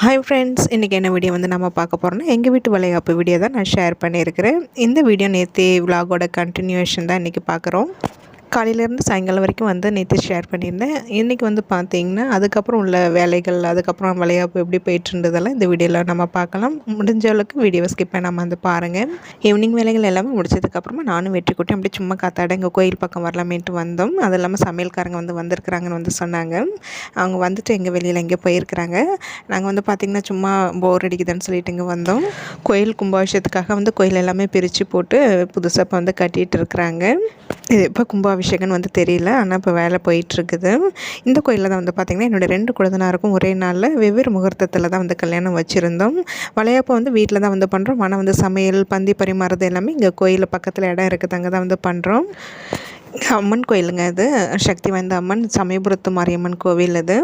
Hi friends இன்றைக்கி என்ன video வந்து நம்ம பார்க்க போகிறோம்னா எங்கள் வீட்டு விளையாப்பு வீடியோ தான் நான் ஷேர் பண்ணியிருக்கிறேன். இந்த வீடியோ நேற்று விலாகோட கண்டினியூஷன் தான் இன்றைக்கி பார்க்குறோம். காலையிலேருந்து சாயங்காலம் வரைக்கும் வந்து நேற்று ஷேர் பண்ணியிருந்தேன். இன்றைக்கி வந்து பார்த்தீங்கன்னா அதுக்கப்புறம் உள்ள வேலைகள் அதுக்கப்புறம் விளையாப்பு எப்படி போயிட்டுருந்ததெல்லாம் இந்த வீடியோவில் நம்ம பார்க்கலாம். முடிஞ்ச அளவுக்கு வீடியோவை ஸ்கிப் பண்ணாமல் வந்து பாருங்கள் ஈவினிங் வேலைகள் எல்லாமே முடிச்சதுக்கப்புறமா நானும் வெற்றி கூட்டி அப்படி சும்மா காத்தாட எங்கள் கோயில் பக்கம் வரலாமேன்ட்டு வந்தோம். அது இல்லாமல் சமையல்காரங்க வந்து வந்திருக்கிறாங்கன்னு வந்து சொன்னாங்க. அவங்க வந்துட்டு எங்கள் வெளியில் எங்கே போயிருக்கிறாங்க. நாங்கள் வந்து பார்த்திங்கன்னா சும்மா போர் அடிக்குதுன்னு சொல்லிட்டு இங்கே வந்தோம். கோயில் கும்பாபிஷேகத்துக்காக வந்து கோயில் எல்லாமே பிரித்து போட்டு புதுசாக இப்போ வந்து கட்டிகிட்டு இருக்கிறாங்க. இது எப்போ அபிஷேகம்னு வந்து தெரியல. ஆனால் இப்போ வேலை போயிட்டுருக்குது. இந்த கோயிலில் தான் வந்து பார்த்திங்கன்னா என்னோடய ரெண்டு குழந்தைனாருக்கும் ஒரே நாளில் வெவ்வேறு முகூர்த்தத்தில் தான் வந்து கல்யாணம் வச்சுருந்தோம். வளையப்போ வந்து வீட்டில் தான் வந்து பண்ணுறோம் ஆனால் வந்து சமையல் பந்தி பரிமாறுறது எல்லாமே இங்கே கோயில் பக்கத்தில் இடம் இருக்குது அங்கே தான் வந்து பண்ணுறோம் அம்மன் கோயிலுங்க இது சக்தி வாய்ந்த அம்மன் சமயபுரத்து மாரியம்மன் கோவில் இது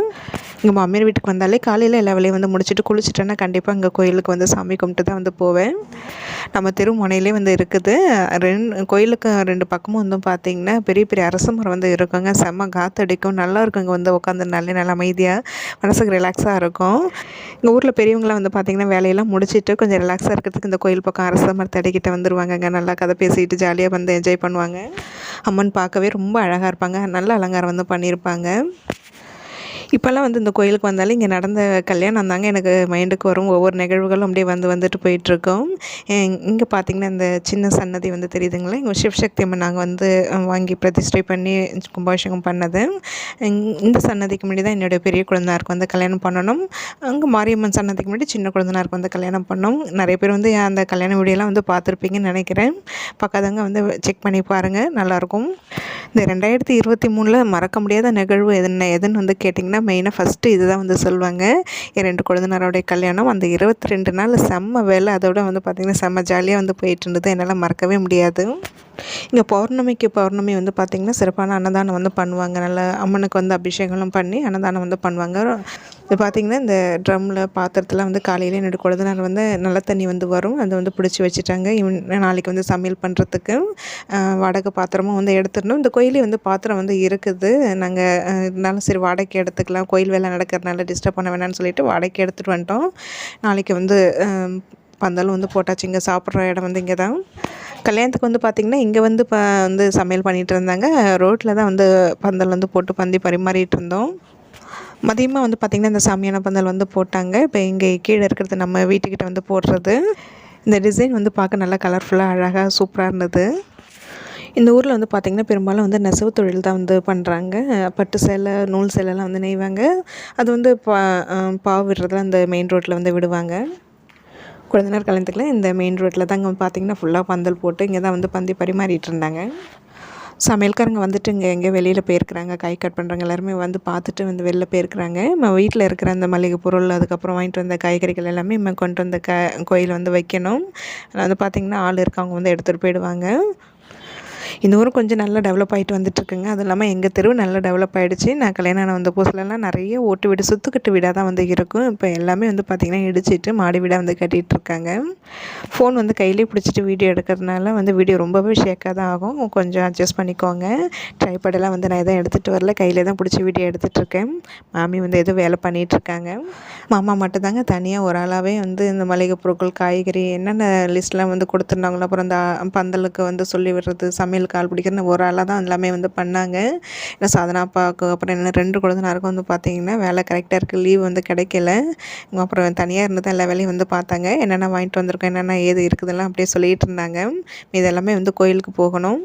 எங்கள் மாமியார் வீட்டுக்கு வந்தாலே காலையில் எல்லா வேலையும் வந்து முடிச்சுட்டு குளிச்சுட்டேன்னா கண்டிப்பாக இங்கே கோயிலுக்கு வந்து சாமி கும்பிட்டு தான் வந்து போவேன். நம்ம தெரு முனையிலே வந்து இருக்குது. ரெண்டு கோயிலுக்கு ரெண்டு பக்கமும் வந்து பார்த்திங்கன்னா பெரிய பெரிய அரச மரம் வந்து இருக்குங்க. செம்ம காற்று அடிக்கும் நல்லா இருக்கும் இங்கே வந்து உட்காந்து நல்ல நல்ல அமைதியாக மனசுக்கு ரிலாக்ஸாக இருக்கும். எங்கள் ஊரில் பெரியவங்களாம் வந்து பார்த்திங்கன்னா வேலையெல்லாம் முடிச்சுட்டு கொஞ்சம் ரிலாக்ஸாக இருக்கிறதுக்கு இந்த கோயில் பக்கம் அரச மரத்தை அடிக்கிட்ட வந்துருவாங்க நல்லா கதை பேசிட்டு ஜாலியாக வந்து என்ஜாய் பண்ணுவாங்க. அம்மன் பார்க்கவே ரொம்ப அழகாக இருப்பாங்க. நல்ல அலங்காரம் வந்து பண்ணியிருப்பாங்க இப்போல்லாம் வந்து இந்த கோயிலுக்கு வந்தாலும் இங்கே நடந்த கல்யாணம் தாங்க எனக்கு மைண்டுக்கு வரும். ஒவ்வொரு நிகழ்வுகளும் அப்படியே வந்து வந்துட்டு போயிட்டுருக்கோம். இங்கே பார்த்திங்கன்னா இந்த சின்ன சன்னதி வந்து தெரியுதுங்களா? இங்கே சிவசக்தி அம்மன் நாங்கள் வந்து வாங்கி பிரதிஷ்டை பண்ணி கும்பாபிஷேகம் பண்ணது. இந்த சன்னதிக்கு முன்னாடி தான் என்னுடைய பெரிய குழந்தைனாருக்கு வந்து கல்யாணம் பண்ணணும். அங்கே மாரியம்மன் சன்னதிக்கு முன்னாடி சின்ன குழந்தைனாருக்கு வந்து கல்யாணம் பண்ணோம் நிறைய பேர் வந்து அந்த கல்யாண வீடியோலாம் வந்து பார்த்துருப்பீங்கன்னு நினைக்கிறேன். பக்காதவங்க வந்து செக் பண்ணி பாருங்கள் நல்லாயிருக்கும். இந்த ரெண்டாயிரத்தி இருபத்தி மூணில் மறக்க முடியாத நிகழ்வு எதுன்னு எதுன்னு வந்து கேட்டிங்கன்னா மெயினாக ஃபஸ்ட்டு இது தான் வந்து சொல்லுவாங்க. என் ரெண்டு குழந்தைனாரோடைய கல்யாணம். அந்த இருபத்தி ரெண்டு நாள் செம்ம வேலை. அதோட வந்து பார்த்திங்கன்னா செம்ம ஜாலியாக வந்து போயிட்டு இருந்தது. என்னால் மறக்கவே முடியாது. இங்கே பௌர்ணமிக்கு பௌர்ணமி வந்து பார்த்திங்கன்னா சிறப்பான அன்னதானம் வந்து பண்ணுவாங்க. நல்லா அம்மனுக்கு வந்து அபிஷேகம்லாம் பண்ணி அன்னதானம் வந்து பண்ணுவாங்க. இது பார்த்திங்கன்னா இந்த ட்ரம்மில் பாத்திரத்தில் வந்து காலையிலே என்னோடய குழந்தைனார் வந்து நல்ல தண்ணி வந்து வரும். அதை வந்து பிடிச்சி வச்சுட்டாங்க. இவன் நாளைக்கு வந்து சமையல் பண்ணுறதுக்கு வடகு பாத்திரமும் வந்து எடுத்துடணும். இந்த கோயிலே வந்து பாத்திரம் வந்து இருக்குது. நாங்கள் இருந்தாலும் சரி வாடகைக்கு எடுத்துக்கலாம். கோயில் வேலை நடக்கிறதுனால டிஸ்டர்ப் பண்ண வேணாம்னு சொல்லிட்டு வாடகைக்கு எடுத்துகிட்டு வந்துட்டோம். நாளைக்கு வந்து பந்தல் வந்து போட்டாச்சு. இங்கே சாப்பிட்ற இடம் வந்து இங்கே தான் கல்யாணத்துக்கு வந்து பார்த்திங்கன்னா இங்கே வந்து ப வந்து சமையல் பண்ணிகிட்டு இருந்தாங்க. ரோட்டில் தான் வந்து பந்தல் வந்து போட்டு பந்தி பரிமாறிட்டு இருந்தோம். மதியமாக வந்து பார்த்திங்கன்னா இந்த சாமியான பந்தல் வந்து போட்டாங்க. இப்போ இங்கே கீழே இருக்கிறது நம்ம வீட்டுக்கிட்ட வந்து போடுறது. இந்த டிசைன் வந்து பார்க்க நல்லா கலர்ஃபுல்லாக அழகாக சூப்பராக இருந்தது. இந்த ஊரில் வந்து பார்த்திங்கன்னா பெரும்பாலும் வந்து நெசவு தொழில் தான் வந்து பண்ணுறாங்க பட்டு சேலை நூல் சேலைலாம் வந்து நெய்வாங்க. அது வந்து பா பாவு விடுறதுலாம் அந்த மெயின் ரோட்டில் வந்து விடுவாங்க. குழந்தைனர் கல்யாணத்துக்குலாம் இந்த மெயின் ரோட்டில் தாங்க பார்த்திங்கன்னா ஃபுல்லாக பந்தல் போட்டு இங்கே தான் வந்து பந்தி பரிமாறிட்டு இருந்தாங்க. சமையல்காரங்க வந்துட்டு இங்கே எங்கே வெளியில் போயிருக்கிறாங்க. காய் கட் பண்ணுறவங்க எல்லாருமே வந்து பார்த்துட்டு வந்து வெளில போயிருக்கிறாங்க. நம்ம வீட்டில் இருக்கிற அந்த மளிகை பொருள் அதுக்கப்புறம் வாங்கிட்டு வந்த காய்கறிகள் எல்லாமே நம்ம கொண்டு வந்த க கோயில் வந்து வைக்கணும். வந்து பார்த்திங்கன்னா ஆள் இருக்கவங்க வந்து எடுத்துகிட்டு போயிடுவாங்க. இந்த ஊரும் கொஞ்சம் நல்லா டெவலப் ஆகிட்டு வந்துட்டுருக்குங்க. அது இல்லாமல் எங்கள் தெருவு நல்லா டெவலப் ஆகிடுச்சு நான் கல்யாணம் வந்த புதுசுலலாம் நிறைய ஓட்டு வீடு சுற்றுக்கட்டு வீடாக தான் வந்து இருக்கும். இப்போ எல்லாமே வந்து பார்த்திங்கன்னா இடிச்சிட்டு மாடி வீடாக வந்து கட்டிகிட்டு இருக்காங்க ஃபோன் வந்து கையிலே பிடிச்சிட்டு வீடியோ எடுக்கிறதுனால வந்து வீடியோ ரொம்பவே ஷேக்காக தான் ஆகும். கொஞ்சம் அட்ஜஸ்ட் பண்ணிக்கோங்க. ட்ரைபடெல்லாம் வந்து நான் எதுவும் எடுத்துகிட்டு வரல. கையில் தான் பிடிச்சி வீடியோ எடுத்துகிட்ருக்கேன் மாமி வந்து எதுவும் வேலை பண்ணிகிட்ருக்காங்க மாமா மட்டும்தாங்க தனியாக ஒரு ஆளாகவே வந்து இந்த மளிகை பொருட்கள் காய்கறி என்னென்ன லிஸ்ட்லாம் வந்து கொடுத்துருந்தாங்களோ அப்புறம் அந்த பந்தலுக்கு வந்து சொல்லி விடுறது சமையல் கால் பிடிக்கிறன்னு ஒரு ஆளாக தான் எல்லாமே வந்து பண்ணாங்க. ஏன்னா சாதனா அப்பாவுக்கு அப்புறம் என்ன ரெண்டு குழந்தைனாருக்கும் வந்து பார்த்திங்கன்னா வேலை கரெக்டாக இருக்குது லீவ் வந்து கிடைக்கல. அப்புறம் தனியாக இருந்து தான் எல்லா வேலையும் வந்து பார்த்தாங்க. என்னென்ன வாங்கிட்டு வந்திருக்கோம் என்னென்ன ஏது இருக்குதெல்லாம் அப்படியே சொல்லிகிட்டு இருந்தாங்க. இது எல்லாமே வந்து கோயிலுக்கு போகணும்.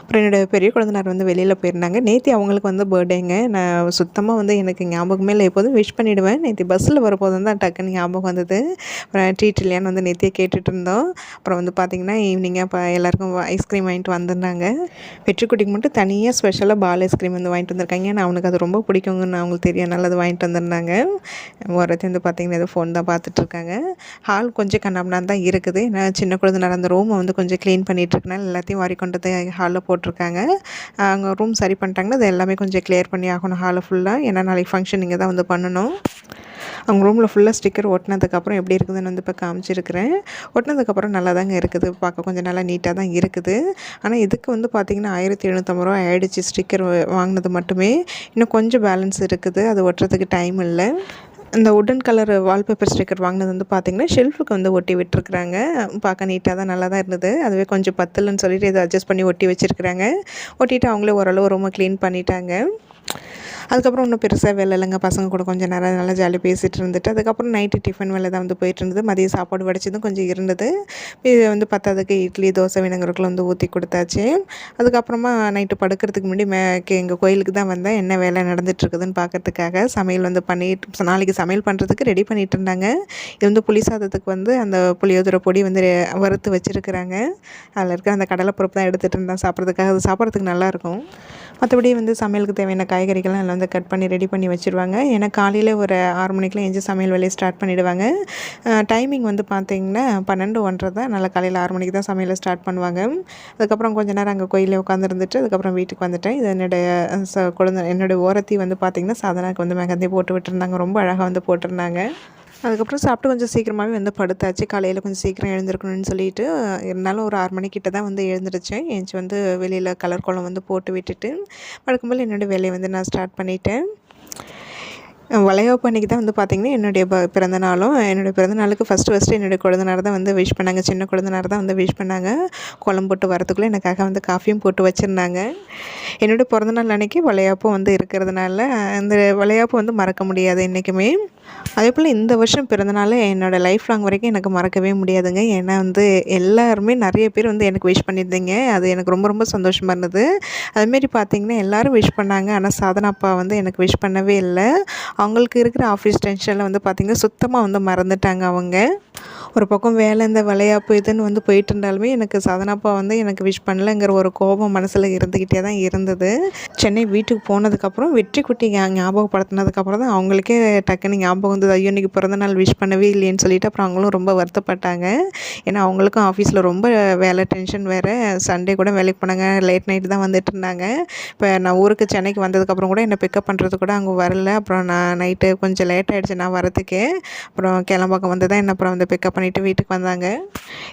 அப்புறம் என்னோடய பெரிய குழந்தைனார் வந்து வெளியில் போயிருந்தாங்க. நேற்று அவங்களுக்கு வந்து பர்த்டேங்க நான் சுத்தமாக வந்து எனக்கு ஞாபகமே இல்லை. எப்போதும் விஷ் பண்ணிவிடுவேன் நேற்று பஸ்ஸில் வரும்போது தான் டக்குன்னு ஞாபகம் வந்தது. அப்புறம் ட்ரீட் இல்லையான்னு வந்து நேற்றே கேட்டுட்டு இருந்தோம். அப்புறம் வந்து பார்த்திங்கன்னா ஈவினிங்காக இப்போ எல்லாருக்கும் ஐஸ்கிரீம் வாங்கிட்டு வந்திருந்தாங்க. வெற்றிக்குட்டிக்கு மட்டும் தனியாக ஸ்பெஷலாக பால் ஐஸ்கிரீம் வந்து வாங்கிட்டு வந்திருக்காங்க. ஏன்னா அவனுக்கு அது ரொம்ப பிடிக்குங்கன்னு அவங்களுக்கு தெரியும் நல்லது அது வாங்கிட்டு வந்திருந்தாங்க. ஒருத்தி வந்து பார்த்திங்கன்னா ஏதோ ஃபோன் தான் பார்த்துட்ருக்காங்க ஹால் கொஞ்சம் கண்ணாமனா தான் இருக்குது. ஏன்னா சின்ன குழந்தை நடந்த ரூமை வந்து கொஞ்சம் க்ளீன் பண்ணிகிட்ருக்கனால எல்லாத்தையும் வாரி கொண்டு ஹாலில் போட்டிருக்காங்க. அங்கே ரூம் சரி பண்ணிட்டாங்கன்னா அது எல்லாமே கொஞ்சம் கிளியர் பண்ணி ஆகணும் ஹாலை ஃபுல்லாக ஏன்னா நாளைக்கு ஃபங்க்ஷன் இங்கே தான் வந்து பண்ணணும். அவங்க ரூமில் ஃபுல்லாக ஸ்டிக்கர் ஒட்டினதுக்கப்புறம் எப்படி இருக்குதுன்னு வந்து இப்போ காமிச்சிருக்கிறேன். ஒட்டினதுக்கப்புறம் நல்லா தாங்க இருக்குது. பார்க்க கொஞ்சம் நல்லா நீட்டாக தான் இருக்குது. ஆனால் இதுக்கு வந்து பார்த்திங்கன்னா ஆயிரத்தி எழுநூற்றம்பது ரூபா ஆயிடுச்சு ஸ்டிக்கர் வாங்கினது மட்டுமே. இன்னும் கொஞ்சம் பேலன்ஸ் இருக்குது. அது ஒட்டுறதுக்கு டைம் இல்லை. இந்த உட்டன் கலர் வால்பேப்பர் ஸ்டிக்கர் வாங்கினது வந்து பார்த்திங்கன்னா ஷெல்ஃபுக்கு வந்து ஒட்டி விட்டுருக்குறாங்க. பார்க்க நீட்டாக தான் நல்லா தான் இருந்தது. அதுவே கொஞ்சம் பத்தலன்னு சொல்லிட்டு இதை அட்ஜஸ்ட் பண்ணி ஒட்டி வச்சுருக்குறாங்க. ஒட்டிட்டு அவங்களே ஓரளவு ரொம்ப க்ளீன் பண்ணிட்டாங்க. அதுக்கப்புறம் ஒன்றும் பெருசாக வேலை இல்லைங்க. பசங்க கூட கொஞ்சம் நேரம் நல்லா ஜாலியாக பேசிகிட்டு இருந்துட்டு அதுக்கப்புறம் நைட்டு டிஃபன் வேலை தான் வந்து போயிட்டு இருந்தது. மதியம் சாப்பாடு வடிச்சதும் கொஞ்சம் இருந்தது. இது வந்து பத்தாததுக்கு இட்லி தோசை வினங்கருக்குள்ள வந்து ஊற்றி கொடுத்தாச்சு. அதுக்கப்புறமா நைட்டு படுக்கிறதுக்கு முன்னாடி மே எங்கள் கோயிலுக்கு தான் வந்தேன். என்ன வேலை நடந்துகிட்ருக்குதுன்னு பார்க்கறதுக்காக சமையல் வந்து பண்ணிட்டு நாளைக்கு சமையல் பண்ணுறதுக்கு ரெடி பண்ணிகிட்டு இருந்தாங்க. இது வந்து புளி சாதத்துக்கு வந்து அந்த புளியோதரை பொடி வந்து வறுத்து வச்சுருக்குறாங்க. அதில் இருக்க அந்த கடலைப்பருப்பு தான் எடுத்துகிட்டு இருந்தேன் சாப்பிட்றதுக்காக அது சாப்பிட்றதுக்கு நல்லாயிருக்கும் மற்றபடி வந்து சமையலுக்கு தேவையான காய்கறிகள்லாம் எல்லாம் வந்து கட் பண்ணி ரெடி பண்ணி வச்சுருவாங்க. ஏன்னா காலையில் ஒரு ஆறு மணிக்கெலாம் எஞ்சி சமையல் வேலையை ஸ்டார்ட் பண்ணிவிடுவாங்க டைமிங் வந்து பார்த்திங்கன்னா பன்னெண்டு ஒன்றரை தான். நல்லா காலையில் ஆறு மணிக்கு தான் சமையலை ஸ்டார்ட் பண்ணுவாங்க. அதுக்கப்புறம் கொஞ்ச நேரம் அங்கே கோயிலே உட்காந்துருந்துட்டு அதுக்கப்புறம் வீட்டுக்கு வந்துட்டேன். இது என்னுடைய ச குழந்தை என்னுடைய ஓரத்தி வந்து பார்த்திங்கன்னா சாதனாக்கு வந்து மெகந்தி போட்டு விட்டுருந்தாங்க. ரொம்ப அழகாக வந்து போட்டிருந்தாங்க. அதுக்கப்புறம் சாப்பிட்டு கொஞ்சம் சீக்கிரமாகவே வந்து படுத்தாச்சு. காலையில் கொஞ்சம் சீக்கிரம் எழுந்திருக்கணும்னு சொல்லிட்டு இருந்தாலும் ஒரு ஆறு மணிக்கிட்ட தான் வந்து எழுந்திரிச்சேன். எழுந்துச்சி வந்து வெளியில் கலர் கோலம் வந்து போட்டு விட்டுட்டு படுக்கும்போது என்னோடய வேலையை வந்து நான் ஸ்டார்ட் பண்ணிட்டேன். வளைகாப்பு அன்றைக்கி தான் வந்து பார்த்திங்கன்னா என்னுடைய ப பிறந்தநாளும் என்னுடைய பிறந்தநாளுக்கு ஃபஸ்ட்டு ஃபஸ்ட்டு என்னுடைய குழந்தனார் தான் வந்து விஷ் பண்ணாங்க. சின்ன குழந்தனார் தான் வந்து விஷ் பண்ணாங்க. குழம்பு போட்டு வரத்துக்குள்ளே எனக்காக வந்து காஃபியும் போட்டு வச்சுருந்தாங்க. என்னுடைய பிறந்தநாள் அன்றைக்கி வளையாப்பும் வந்து இருக்கிறதுனால அந்த வளையாப்பு வந்து மறக்க முடியாது என்றைக்குமே அதே போல் இந்த வருஷம் பிறந்தநாள் என்னோடய லைஃப் லாங் வரைக்கும் எனக்கு மறக்கவே முடியாதுங்க. ஏன்னா வந்து எல்லாருமே நிறைய பேர் வந்து எனக்கு விஷ் பண்ணியிருந்தீங்க. அது எனக்கு ரொம்ப ரொம்ப சந்தோஷமாக இருந்தது. அதுமாரி பார்த்திங்கன்னா எல்லோரும் விஷ் பண்ணாங்க. ஆனால் சாதனா அப்பா வந்து எனக்கு விஷ் பண்ணவே இல்லை. அவங்களுக்கு இருக்கிற ஆஃபீஸ் டென்ஷனில் வந்து பார்த்திங்கன்னா சுத்தமாக வந்து மறந்துட்டாங்க அவங்க. ஒரு பக்கம் வேலை இந்த விளையாப்பு இதுன்னு வந்து போயிட்டு இருந்தாலுமே எனக்கு சாதனாப்பா வந்து எனக்கு விஷ் பண்ணலைங்கிற ஒரு கோபம் மனசில் இருந்துக்கிட்டே தான் இருந்தது. சென்னை வீட்டுக்கு போனதுக்கப்புறம் வெற்றி குட்டி ஞாபகப்படுத்தினதுக்கப்புறம் தான் அவங்களுக்கே டக்குன்னு ஞாபகம் வந்தது. ஐயோ இன்றைக்கி பிறந்த நாள் விஷ் பண்ணவே இல்லைன்னு சொல்லிட்டு அப்புறம் அவங்களும் ரொம்ப வருத்தப்பட்டாங்க. ஏன்னா அவங்களுக்கும் ஆஃபீஸில் ரொம்ப வேலை டென்ஷன் வேறு. சண்டே கூட வேலைக்கு போனாங்க. லேட் நைட்டு தான் வந்துட்டு இருந்தாங்க இப்போ நான் ஊருக்கு சென்னைக்கு வந்ததுக்கப்புறம் கூட என்னை பிக்கப் பண்ணுறது கூட அங்கே வரல. அப்புறம் நான் நைட்டு கொஞ்சம் லேட் ஆகிடுச்சு நான் வரத்துக்கே அப்புறம் கிளம்பாக்கம் வந்து தான் என்ன அப்புறம் வந்து பிக்கப் பண்ணிவிட்டு வீட்டுக்கு வந்தாங்க.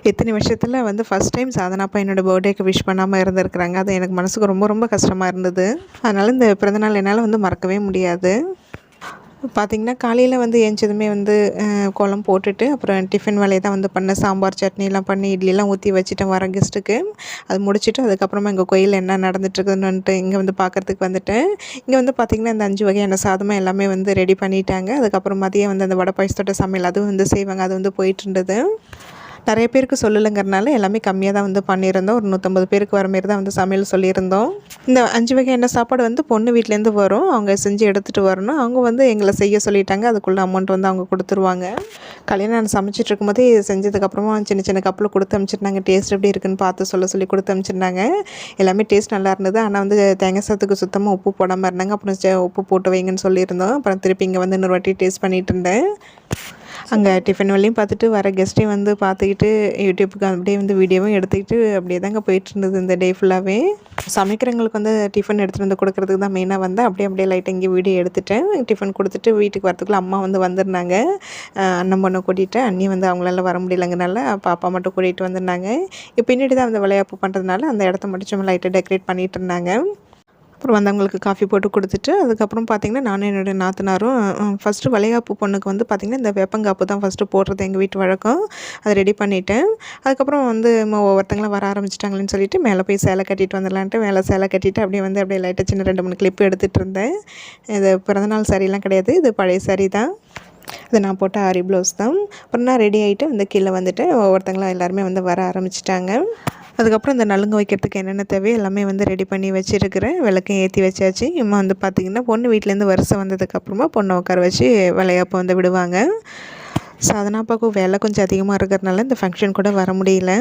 இத்தனை வருஷத்தில் வந்து ஃபஸ்ட் டைம் சாதனாப்பா என்னோடய பர்த்டேக்கு விஷ் பண்ணாமல் இருந்திருக்கிறாங்க. அது எனக்கு மனசுக்கு ரொம்ப ரொம்ப கஷ்டமாக இருந்தது. அதனால் இந்த பிறந்தநாள் என்னால் வந்து மறக்கவே முடியாது. பார்த்திங்கன்னா காலையில் வந்து ஏஞ்சதுமே வந்து குளம் போட்டுட்டு அப்புறம் டிஃபன் வேலையை தான் வந்து பண்ணேன். சாம்பார் சட்னிலாம் பண்ணி இட்லிலாம் ஊற்றி வச்சுட்டேன் வர கெஸ்ட்டுக்கு அது முடிச்சுட்டு அதுக்கப்புறமா எங்கள் கோயிலில் என்ன நடந்துட்டுருக்குதுன்னுட்டு இங்கே வந்து பார்க்குறதுக்கு வந்துட்டேன். இங்கே வந்து பார்த்திங்கன்னா இந்த அஞ்சு வகையான சாதமாக எல்லாமே வந்து ரெடி பண்ணிட்டாங்க. அதுக்கப்புறம் மதியம் வந்து அந்த வடை பாயசத்தோட சமையல் அதுவும் வந்து செய்வாங்க. அது வந்து போயிட்டு இருந்தது. நிறைய பேருக்கு சொல்லலைங்கிறனால எல்லாமே கம்மியாக தான் வந்து பண்ணியிருந்தோம். ஒரு நூற்றம்பது பேருக்கு வர மாரி தான் வந்து சமையல் சொல்லியிருந்தோம். இந்த அஞ்சு வகை என்ன சாப்பாடு வந்து பொண்ணு வீட்டிலேருந்து வரும். அவங்க செஞ்சு எடுத்துகிட்டு வரணும். அவங்க வந்து எங்களை செய்ய சொல்லிட்டாங்க. அதுக்குள்ளே அமௌண்ட் வந்து அவங்க கொடுத்துருவாங்க. கல்யாணம் நான் சமைச்சிட்டு இருக்கும்போதே செஞ்சதுக்கப்புறமா சின்ன சின்ன கப்பில் கொடுத்து அனுப்பிச்சிருந்தாங்க. டேஸ்ட் எப்படி இருக்குன்னு பார்த்து சொல்ல சொல்லி கொடுத்து அனுப்பிச்சிருந்தாங்க. எல்லாமே டேஸ்ட் நல்லா இருந்தது. ஆனால் வந்து தேங்காய் சாத்துக்கு சுத்தமாக உப்பு போடாமல் இருந்தாங்க. அப்புறம் உப்பு போட்டு வைங்கன்னு சொல்லியிருந்தோம். அப்புறம் திருப்பி இங்கே வந்து இன்னொரு வாட்டி டேஸ்ட் பண்ணிகிட்டு இருந்தேன். அங்கே டிஃபன் வேலையும் பார்த்துட்டு வர கெஸ்ட்டையும் வந்து பார்த்துக்கிட்டு யூடியூப்புக்கு அப்படியே வந்து வீடியோவும் எடுத்துக்கிட்டு அப்படியே தாங்க போயிட்டு இருந்தது இந்த டே ஃபுல்லாகவே சமைக்கிறவங்களுக்கு வந்து டிஃபன் எடுத்துகிட்டு வந்து கொடுக்குறதுக்கு தான் மெயினாக வந்தேன். அப்படியே அப்படியே லைட்டாக இங்கே வீடியோ எடுத்துட்டேன். டிஃபன் கொடுத்துட்டு வீட்டுக்கு வரத்துக்குள்ள அம்மா வந்து வந்திருந்தாங்க. அண்ணன் பொண்ணை கூட்டிகிட்டு அண்ணி வந்து அவங்களால வர முடியலங்கனால பாப்பா மட்டும் கூட்டிகிட்டு வந்திருந்தாங்க. இப்போ பின்னாடி தான் அந்த விளையாப்பு பண்ணுறதுனால அந்த இடத்த மட்டும் சும்மா லைட்டாக டெக்கரேட் பண்ணிகிட்டு இருந்தாங்க. அப்புறம் வந்தவங்களுக்கு காஃபி போட்டு கொடுத்துட்டு அதுக்கப்புறம் பார்த்திங்கன்னா நானும் என்னுடைய நாத்தனாரும் ஃபஸ்ட்டு வளைகாப்பு பொண்ணுக்கு வந்து பார்த்திங்கன்னா இந்த வேப்பங்காப்பு தான் ஃபஸ்ட்டு போடுறது எங்கள் வீட்டு வழக்கம். அதை ரெடி பண்ணிவிட்டேன் அதுக்கப்புறம் வந்து ஒவ்வொருத்தங்களும் வர ஆரம்பிச்சிட்டாங்களேன்னு சொல்லிட்டு மேலே போய் சேலை கட்டிட்டு வந்துடலான்ட்டு மேலே சேலை கட்டிட்டு அப்படியே வந்து அப்படியே லைட்டாக சின்ன ரெண்டு மூணு கிளிப்பு எடுத்துகிட்டு இருந்தேன். இது பிறந்தநாள் சாரிலாம் கிடையாது. இது பழைய சாரி தான். இது நான் போட்ட ஆரி ப்ளவுஸ் தான். அப்புறம் நான் ரெடி ஆகிட்டு வந்து கீழே வந்துட்டு ஒவ்வொருத்தங்களும் எல்லாருமே வந்து வர ஆரம்பிச்சிட்டாங்க. அதுக்கப்புறம் இந்த நலுங்கு வைக்கிறதுக்கு என்னென்ன தேவையோ எல்லாமே வந்து ரெடி பண்ணி வச்சுருக்கிறேன். விளக்கையும் ஏற்றி வச்சாச்சு. இம்மா வந்து பார்த்திங்கன்னா பொண்ணு வீட்டிலேருந்து வருஷம் வந்ததுக்கப்புறமா பொண்ணை உட்கார வச்சு விளையாப்பை வந்து விடுவாங்க. சாதனாப்பாக்கும் வேலை கொஞ்சம் அதிகமாக இருக்கிறதுனால இந்த ஃபங்க்ஷன் கூட வர முடியல.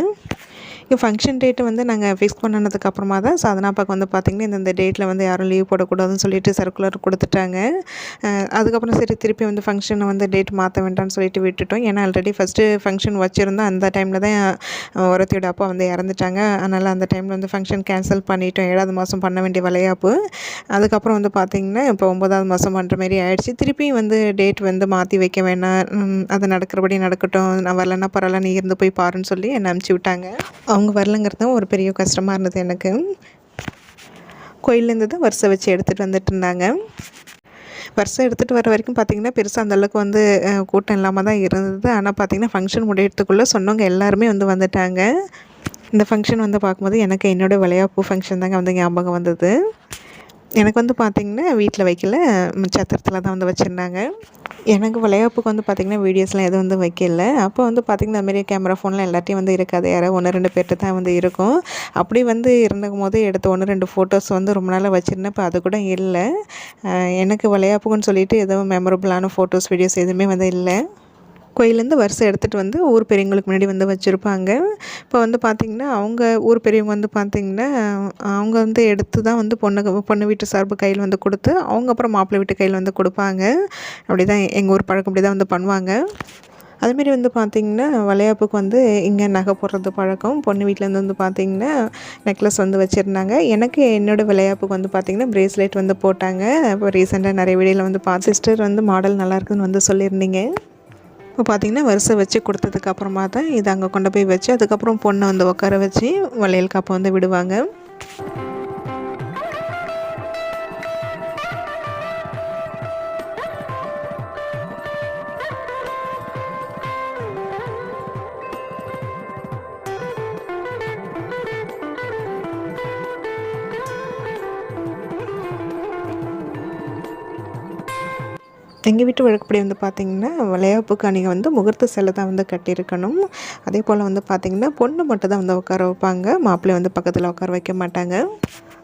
இங்கே ஃபங்க்ஷன் டேட்டு வந்து நாங்கள் ஃபிக்ஸ் பண்ணனதுக்கு அப்புறமா தான் சாதனாப்பாக்கு வந்து பார்த்திங்கன்னா இந்த டேட்டில் வந்து யாரும் லீவ் போடக்கூடாதுன்னு சொல்லிட்டு சர்க்குலர் கொடுத்துட்டாங்க. அதுக்கப்புறம் சரி திருப்பி வந்து ஃபங்க்ஷனை வந்து டேட் மாற்ற வேண்டாம்னு சொல்லிட்டு விட்டுட்டோம். ஏன்னா ஆல்ரெடி ஃபஸ்ட்டு ஃபங்க்ஷன் வச்சுருந்தோம். அந்த டைமில் தான் ஒருத்தியோட அப்பா வந்து இறந்துட்டாங்க. அதனால் அந்த டைமில் வந்து ஃபங்க்ஷன் கேன்சல் பண்ணிட்டோம். ஏழாவது மாதம் பண்ண வேண்டிய விளையாப்பு. அதுக்கப்புறம் வந்து பார்த்திங்கன்னா இப்போ ஒம்பதாவது மாதம் பண்ணுற மாதிரி ஆயிடுச்சு. திருப்பியும் வந்து டேட் வந்து மாற்றி வைக்க வேணாம். அது நடக்கிறபடி நடக்கட்டும். நான் வரலன்னா பரவாயில்ல நீ இருந்து போய் பாருன்னு சொல்லி என்னை அனுப்பிச்சி விட்டாங்க. அவங்க வரலங்கிறது தான் ஒரு பெரிய கஷ்டமாக இருந்தது எனக்கு. கோயிலேருந்து தான் வருஷம் வச்சு எடுத்துகிட்டு வந்துட்டு இருந்தாங்க. வருஷம் எடுத்துகிட்டு வர வரைக்கும் பார்த்திங்கன்னா பெருசாக அந்தளவுக்கு வந்து கூட்டம் இல்லாமல் தான் இருந்தது. ஆனால் பார்த்திங்கன்னா ஃபங்க்ஷன் முடியறதுக்குள்ளே சொன்னவங்க எல்லாருமே வந்து வந்துட்டாங்க. இந்த ஃபங்க்ஷன் வந்து பார்க்கும்போது எனக்கு என்னோடய விளையாப்பு ஃபங்க்ஷன் தாங்க வந்து ஞாபகம் வந்தது. எனக்கு வந்து பார்த்திங்கன்னா வீட்டில் வைக்கல சத்திரத்தில் தான் வந்து வச்சுருந்தாங்க. எனக்கு விளையாப்புக்கு வந்து பார்த்திங்கன்னா வீடியோஸ்லாம் எதுவும் வந்து வைக்கல. அப்போ வந்து பார்த்திங்கன்னா அதுமாரி கேமரா ஃபோன்லாம் எல்லாத்தையும் வந்து இருக்காது. யாராவது ஒன்று ரெண்டு பேர்கிட்ட தான் வந்து இருக்கும். அப்படி வந்து இருந்துக்கும் போது எடுத்த ஒன்று ரெண்டு ஃபோட்டோஸ் வந்து ரொம்ப நாளாக வச்சுருந்தேன். இப்போ அது கூட இல்லை. எனக்கு விளையாப்புக்குன்னு சொல்லிட்டு எதுவும் மெமரபுளான ஃபோட்டோஸ் வீடியோஸ் எதுவுமே வந்து இல்லை. கோயிலேருந்து வரிசை எடுத்துகிட்டு வந்து ஊர் பெரியவங்களுக்கு முன்னாடி வந்து வச்சுருப்பாங்க. இப்போ வந்து பார்த்திங்கன்னா அவங்க ஊர் பெரியவங்க வந்து பார்த்திங்கன்னா அவங்க வந்து எடுத்து தான் வந்து பொண்ணுக்கு பொண்ணு வீட்டு சார்பு கையில் வந்து கொடுத்து அவங்க அப்புறம் மாப்பிள்ளை வீட்டு கையில் வந்து கொடுப்பாங்க. அப்படி தான் எங்கள் ஊர் பழக்கம் அப்படி தான் வந்து பண்ணுவாங்க. அதுமாரி வந்து பார்த்திங்கன்னா வளையாப்புக்கு வந்து இங்கே நகை போடுறது பழக்கம். பொண்ணு வீட்டிலேருந்து வந்து பார்த்திங்கன்னா நெக்லஸ் வந்து வச்சுருந்தாங்க. எனக்கு என்னோடய விளையாப்புக்கு வந்து பார்த்திங்கன்னா ப்ரேஸ்லெட் வந்து போட்டாங்க. இப்போ ரீசெண்டாக நிறைய வீடியோவில் வந்து பார்த்து சிஸ்டர் வந்து மாடல் நல்லாயிருக்குன்னு வந்து சொல்லியிருந்தீங்க. பொண்ணுக்கு பார்த்திங்கன்னா வரிசை வச்சு கொடுத்ததுக்கு அப்புறமா தான் இதை அங்கே கொண்டு போய் வச்சு அதுக்கப்புறம் பொண்ணை வந்து உட்கார வச்சு வளையல் காப்பை வந்து விடுவாங்க. எங்கள் வீட்டு வழக்கப்படி வந்து பார்த்திங்கன்னா விளையாப்புக்கு நீங்கள் வந்து முகூர்த்த செல்லை தான் வந்து கட்டியிருக்கணும். அதே போல் வந்து பார்த்திங்கன்னா பொண்ணு மட்டும் தான் வந்து உட்கார வைப்பாங்க. மாப்பிள்ளை வந்து பக்கத்தில் உட்கார வைக்க மாட்டாங்க.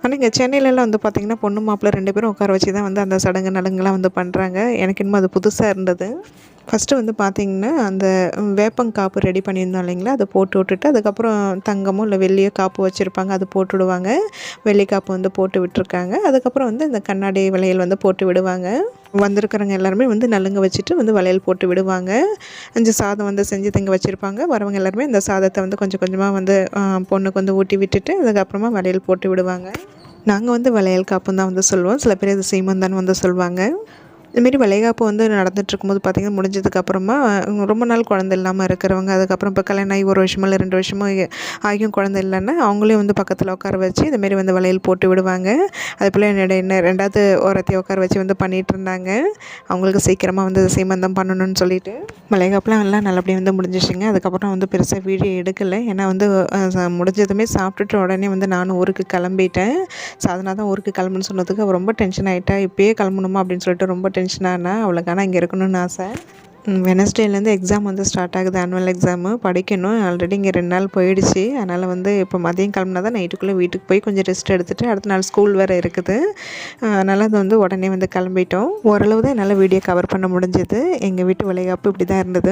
ஆனால் இங்கே சென்னையிலலாம் வந்து பார்த்திங்கன்னா பொண்ணு மாப்பிள்ளை ரெண்டு பேரும் உட்கார வச்சு தான் வந்து அந்த சடங்கு நடங்குலாம் வந்து பண்ணுறாங்க எனக்கு இன்னும் அது புதுசாக இருந்தது. ஃபஸ்ட்டு வந்து பார்த்திங்கன்னா அந்த வேப்பங்காப்பு ரெடி பண்ணியிருந்தோம் இல்லைங்களா? அதை போட்டு விட்டுட்டு அதுக்கப்புறம் தங்கமோ இல்லை வெள்ளியோ காப்பு வச்சுருப்பாங்க அது போட்டு விடுவாங்க. வெள்ளி காப்பு வந்து போட்டு விட்டுருக்காங்க. அதுக்கப்புறம் வந்து இந்த கண்ணாடி வளையல் வந்து போட்டு விடுவாங்க. வந்திருக்கிறவங்க எல்லாருமே வந்து நலுங்க வச்சுட்டு வந்து வளையல் போட்டு விடுவாங்க. அஞ்சு சாதம் வந்து செஞ்சு தங்க வச்சுருப்பாங்க. வரவங்க எல்லாருமே இந்த சாதத்தை வந்து கொஞ்சம் கொஞ்சமாக வந்து பொண்ணுக்கு வந்து ஊட்டி விட்டுட்டு அதுக்கப்புறமா வளையல் போட்டு விடுவாங்க. நாங்கள் வந்து வளையல் காப்புன்னு தான் வந்து சொல்லுவோம். சில பேர் இது சீமந்தான் வந்து சொல்லுவாங்க இதுமாரி வளைகாப்பு வந்து நடந்துகிட்ருக்கும்போது பார்த்திங்கன்னா முடிஞ்சதுக்கப்புறமா ரொம்ப நாள் குழந்த இல்லாமல் இருக்கிறவங்க அதுக்கப்புறம் இப்போ கல்யாணம் ஆகி ஒரு வருஷமோ இல்லை ரெண்டு வருஷமோ ஆகியும் குழந்த இல்லைன்னா அவங்களையும் வந்து பக்கத்தில் உட்கார வச்சு இதுமாரி வந்து வளையல் போட்டு விடுவாங்க. அது போல் என்னோட என்ன ரெண்டாவது ஓரத்தையும் உட்கார வச்சு வந்து பண்ணிகிட்டு இருந்தாங்க. அவங்களுக்கு சீக்கிரமாக வந்து சீமந்தம் பண்ணணும்னு சொல்லிட்டு. வளைகாப்புலாம் எல்லாம் நல்லபடியாக வந்து முடிஞ்சிச்சுங்க. அதுக்கப்புறம் வந்து பெருசாக வீடியோ எடுக்கலை. ஏன்னா வந்து முடிஞ்சதுமே சாப்பிட்டுட்டு உடனே வந்து நானும் ஊருக்கு கிளம்பிட்டேன். சாதனா தான் ஊருக்கு கிளம்புன்னு சொன்னதுக்கு ரொம்ப டென்ஷன் ஆகிட்டா இப்போயே கிளம்பணுமா அப்படின்னு சொல்லிட்டு ரொம்ப டென்ஷன் ஆனால் அவளுக்கு ஆனால் இங்கே இருக்கணும்னு ஆசை. வெனஸ்டேலேருந்து எக்ஸாம் வந்து ஸ்டார்ட் ஆகுது ஆனுவல் எக்ஸாமு படிக்கணும். ஆல்ரெடி இங்கே ரெண்டு நாள் போயிடுச்சு. அதனால் வந்து இப்போ மதியம் கிளம்புனா தான் நைட்டுக்குள்ளே வீட்டுக்கு போய் கொஞ்சம் ரெஸ்ட் எடுத்துகிட்டு அடுத்த நாள் ஸ்கூல் வேறு இருக்குது. அதனால் அது வந்து உடனே வந்து கிளம்பிட்டோம். ஓரளவு தான் என்னால் வீடியோ கவர் பண்ண முடிஞ்சது. எங்கள் வீட்டு வளைகாப்பு இப்படி தான் இருந்தது.